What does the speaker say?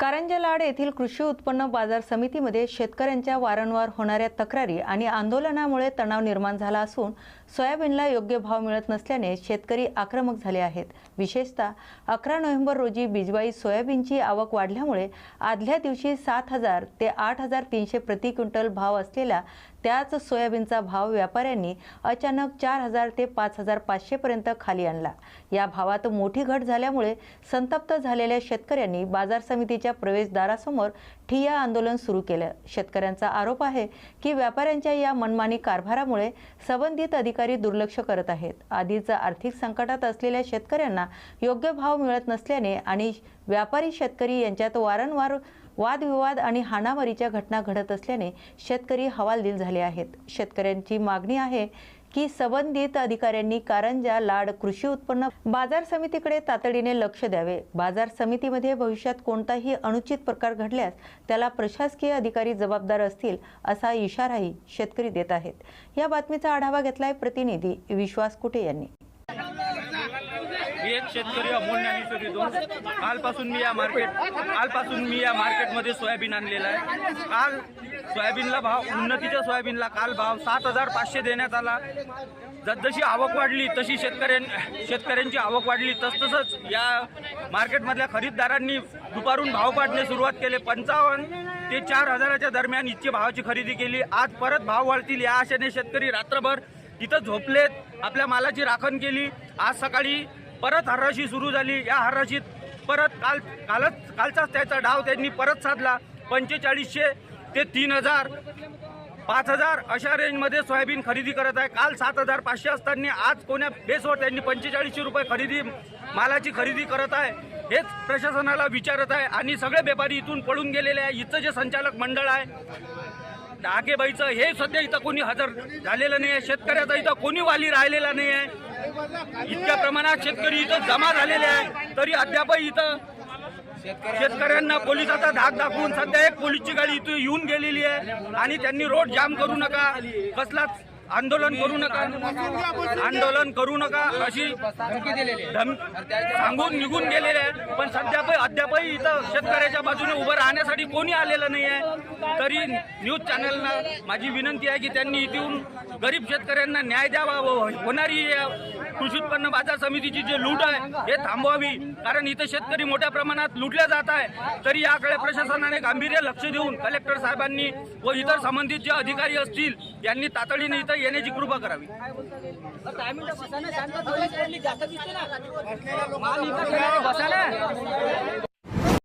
कारंजा लाड येथील कृषी उत्पन्न बाजार समितीमध्ये शेतकऱ्यांच्या वारंवार होणाऱ्या तक्रारी आणि आंदोलनामुळे तणाव निर्माण झाला असून सोयाबीनला योग्य भाव मिळत नसल्याने शेतकरी आक्रमक झाले आहेत. विशेषतः अकरा नोव्हेंबर रोजी बिजवाई सोयाबीनची आवक वाढल्यामुळे आदल्या दिवशी सात हजार ते आठ हजार तीनशे प्रति क्विंटल भाव असलेला त्याच सोयाबीनचा भाव व्यापाऱ्यांनी अचानक चार हजार ते पाच हजार पाचशेपर्यंत खाली आणला. या भावात मोठी घट झाल्यामुळे संतप्त झालेल्या शेतकऱ्यांनी बाजार समितीच्या प्रवेशद्वारासमोर ठिय्या आंदोलन सुरू केलं. शेतकऱ्यांचा आरोप आहे की व्यापाऱ्यांच्या या मनमानी कारभारामुळे संबंधित अधिकारी दुर्लक्ष करत आहेत. आधीच आर्थिक संकटात असलेल्या शेतकऱ्यांना योग्य भाव मिळत नसल्याने आणि व्यापारी शेतकरी यांच्यात वारंवार वादविवाद आणि हाणामारीच्या घटना घडत असल्याने शेतकरी हवालदिल झाले आहेत. शेतकऱ्यांची मागणी आहे की संबंधित अधिकाऱ्यांनी कारंजा लाड कृषी उत्पन्न बाजार समितीकडे तातडीने लक्ष द्यावे. बाजार समितीमध्ये भविष्यात कोणताही अनुचित प्रकार घडल्यास त्याला प्रशासकीय अधिकारी जबाबदार असतील असा इशाराही शेतकरी देत आहेत. या बातमीचा आढावा घेतलाय प्रतिनिधी विश्वास कुटे यांनी. एक शेतकरी अमोल ज्ञानेश्वरी दोन कालपासून मी या मार्केट कालपासून मी या मार्केटमध्ये सोयाबीन आणलेला आहे. काल सोयाबीनला भाव उन्नतीच्या सोयाबीनला काल भाव सात हजार पाचशे देण्यात आला. जसजशी आवक वाढली तशी शेतकऱ्यां शेतकऱ्यांची आवक वाढली तसतसंच या मार्केटमधल्या खरीददारांनी दुपारून भाव पाडणे सुरुवात केले. पंचावन्न ते चार हजाराच्या दरम्यान इतकी भावाची खरेदी केली. आज परत भाव वाढतील या आशेने शेतकरी रात्रभर इथं झोपलेत आपल्या मालाची राखण केली. आज सकाळी परत हर्राशी सुरू झाली. या हर्राशीत परत काल कालच कालचाच त्याचा डाव त्यांनी परत साधला. पंचेचाळीसशे ते तीन हजार. पाच हजार अशा रेंजमध्ये सोयाबीन खरेदी करत आहे. काल सात हजार पाचशे असताना आज कोण्या बेसवर त्यांनी पंचेचाळीसशे रुपये खरेदी मालाची खरेदी करत आहे हेच प्रशासनाला विचारत आहे. आणि सगळे व्यापारी इथून पळून गेलेले आहे. इथं जे संचालक मंडळ आहे डाकेबाईचं हे सध्या इथं कोणी हजर झालेलं नाही आहे शेतकऱ्याचा इथं कोणी वाली राहिलेला नाही आहे इतक्या प्रमाणात शेतकरी इथं जमा झालेले आहे तरी अद्यापही इथं शेतकऱ्यांना पोलिसाचा धाक दाखवून सध्या एक पोलीसची गाडी इथं येऊन गेलेली आहे आणि त्यांनी रोड जाम करू नका. कसलाच आंदोलन करू नका. आंदोलन करू नका अशी सांगून निघून गेलेले आहे. पण सध्या अद्यापही इथं शेतकऱ्याच्या बाजूने उभं राहण्यासाठी कोणी आलेलं नाही आहे तरी न्यूज चॅनलना माझी विनंती आहे की त्यांनी इथून गरीब शेतकऱ्यांना न्याय द्यावा होणारी कृषी उत्पन्न बाजार समितीची जी लूट आहे हे थांबवावी. कारण इथं शेतकरी मोठ्या प्रमाणात लुटल्या जात आहे. तरी याकडे प्रशासनाने गांभीर्य लक्ष देऊन कलेक्टर साहेबांनी व इतर संबंधित जे अधिकारी असतील यांनी तातडीने इथं येण्याची कृपा करावी. बसायला